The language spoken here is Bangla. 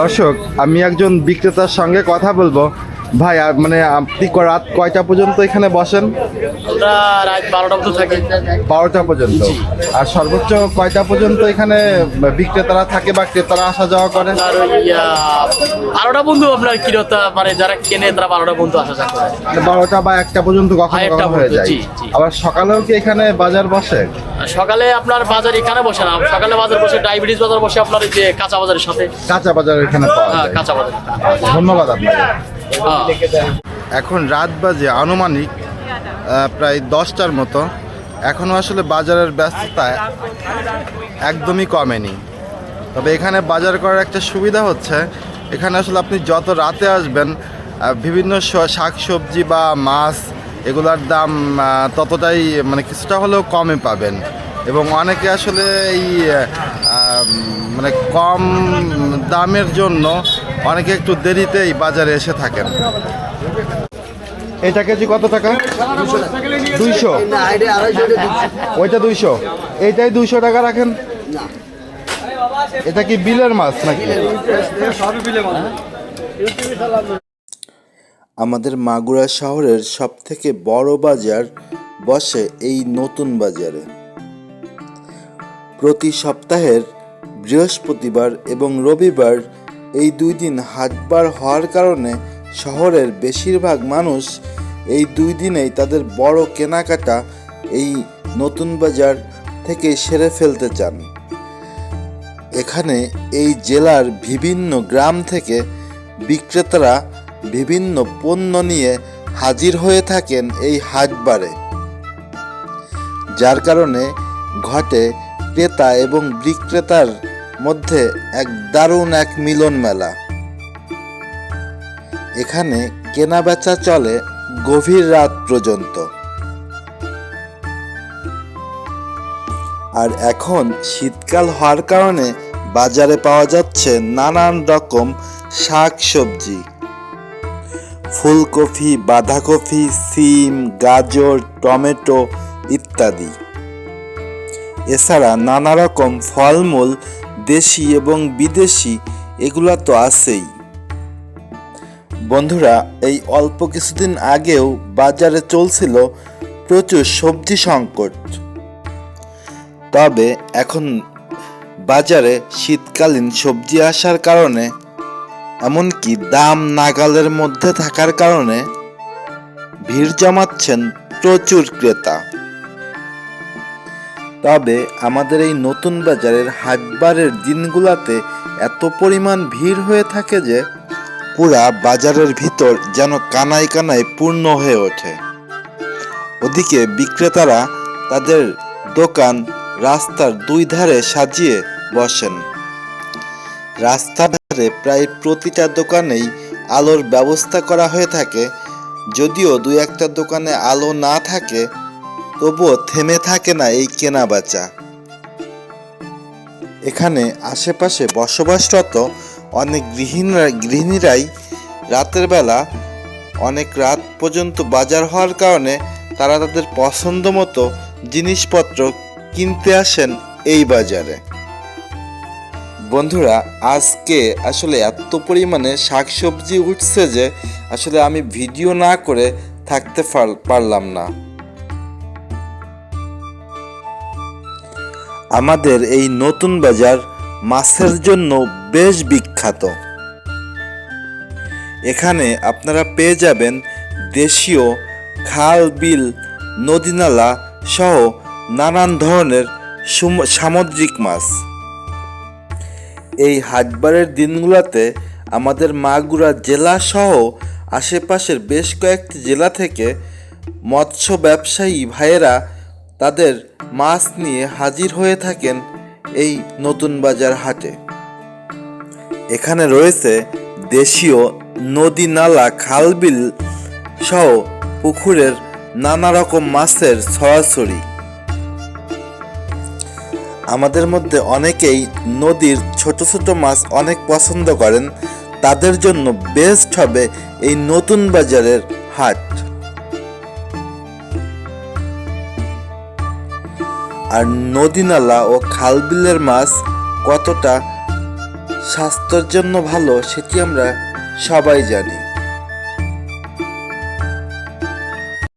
দর্শক আমি একজন বিক্রেতার সঙ্গে কথা বলব। ভাই মানে আপনি রাত কয়টা পর্যন্ত এখানে বসেন? আমরা রাত বারোটা মতো থাকি। বারোটা পর্যন্ত। আর সর্বোচ্চ কয়টা পর্যন্ত এখানে বিক্রেতারা থাকে বা ক্রেতারা আসা যাওয়া করে? আর বারোটা বন্ধু আপনার কিরতা মানে যারা কেনে তারা বারোটা বন্ধু আসা যাওয়া করে। মানে বারোটা বা একটা পর্যন্ত কখনো হ্যাঁ, কখনো হয়ে যায়। আবার সকালেও কি এখানে বাজার বসে? সকালে আপনার বাজার এখানে বসে না। সকালে বাজার বসে ডায়াবেটিস বাজার বসে আপনার যে কাঁচা বাজারের সাথে। কাঁচা বাজার এখানে পাওয়া হ্যাঁ যায়। কাঁচা বাজার। ধন্যবাদ আপনাকে। এখন রাত বাজে আনুমানিক প্রায় দশটার মতো। এখনও আসলে বাজারের ব্যস্ততা একদমই কমেনি। তবে এখানে বাজার করার একটা সুবিধা হচ্ছে, এখানে আসলে আপনি যত রাতে আসবেন বিভিন্ন শাক সবজি বা মাছ, এগুলার দাম ততটাই মানে কিছুটা হলেও কমে পাবেন। এবং অনেকে আসলে এই মানে কম দামের জন্য অনেকে একটু দেরিতেই বাজারে এসে থাকেন। এটা কেজি কত টাকা? দুইশো। ওইটা দুইশো। এইটাই দুইশো টাকা রাখেন? এটা কি বিলের মাছ নাকি? আমাদের মাগুরা শহরের সবথেকে বড় বাজার বসে এই নতুন বাজারে। প্রতি সপ্তাহের বৃহস্পতিবার এবং রবিবার এই দুই দিন হাটবার হওয়ার কারণে শহরের বেশিরভাগ মানুষ এই দুই দিনেই তাদের বড় কেনাকাটা এই নতুন বাজার থেকে সেরে ফেলতে চান। এখানে এই জেলার বিভিন্ন গ্রাম থেকে বিক্রেতারা বিভিন্ন পণ্য নিয়ে হাজির হয়ে থাকেন এই হাটবারে। যার কারণে ঘটে ক্রেতা এবং বিক্রেতার মধ্যে এক দারুণ এক মিলন মেলা। এখানে কেনা বেচা চলে গভীর রাত পর্যন্ত। আর এখন শীতকাল হওয়ার কারণে বাজারে পাওয়া যাচ্ছে নানান রকম শাক সবজি ফুলকপি, বাঁধাকপি, সিম, গাজর, টমেটো ইত্যাদি। এছাড়া নানা রকম ফলমূল দেশি এবং বিদেশি, এগুলা তো আছেই। বন্ধুরা, এই অল্প কিছুদিন আগেও বাজারে চলছিল প্রচুর সবজি সংকট। তবে এখন বাজারে শীতকালীন সবজি আসার কারণে, এমনকি দাম নাগালের মধ্যে থাকার কারণে, ভিড় জমাচ্ছেন প্রচুর ক্রেতা। তবে আমাদের এই নতুন বাজারের হাটবারের দিনগুলোতে এত পরিমাণ ভিড় হয়ে থাকে যে পুরা বাজারের ভিতর যেন কানায় কানায় পূর্ণ হয়ে ওঠে। ওদিকে বিক্রেতারা তাদের দোকান রাস্তার দুই ধারে সাজিয়ে বসেন। রাস্তার ধারে প্রায় প্রতিটা দোকানেই আলোর ব্যবস্থা করা হয়ে থাকে, যদিও দুই একটা দোকানে আলো না থাকে তবুও থেমে থাকে না এই কেনা বেচা। এখানে আশেপাশে বসবাসরত অনেক গৃহিণীরা, গৃহিণীরাই রাতের বেলা অনেক রাত পর্যন্ত বাজার হওয়ার কারণে তারা তাদের পছন্দ মতো জিনিসপত্র কিনতে আসেন এই বাজারে। বন্ধুরা, আজকে আসলে এত পরিমাণে শাকসবজি উঠছে যে আসলে আমি ভিডিও না করে থাকতে পার- পারলাম না। আমাদের এই নতুন বাজার মাছের জন্য বেশ বিখ্যাত। এখানে আপনারা পেয়ে যাবেন দেশীয় খাল, বিল, নদীনালা সহ নানান ধরনের সামুদ্রিক মাছ। এই হাটবারের দিনগুলোতে আমাদের মাগুরা জেলা সহ আশেপাশের বেশ কয়েকটি জেলা থেকে মৎস্য ব্যবসায়ী ভাইয়েরা তাদের মাছ নিয়ে হাজির হয়ে থাকেন এই নতুন বাজার হাটে। এখানে রয়েছে দেশীয় নদী নালা, খালবিল সহ পুকুরের নানা রকম মাছের ছড়াছড়ি। আমাদের মধ্যে অনেকেই নদীর ছোট ছোট মাছ অনেক পছন্দ করেন। তাদের জন্য বেস্ট হবে এই নতুন বাজারের হাট। আর নদী নালা ও খালবিলের মাছ কতটা স্বাস্থ্যের জন্য ভালো সেটি আমরা সবাই জানি।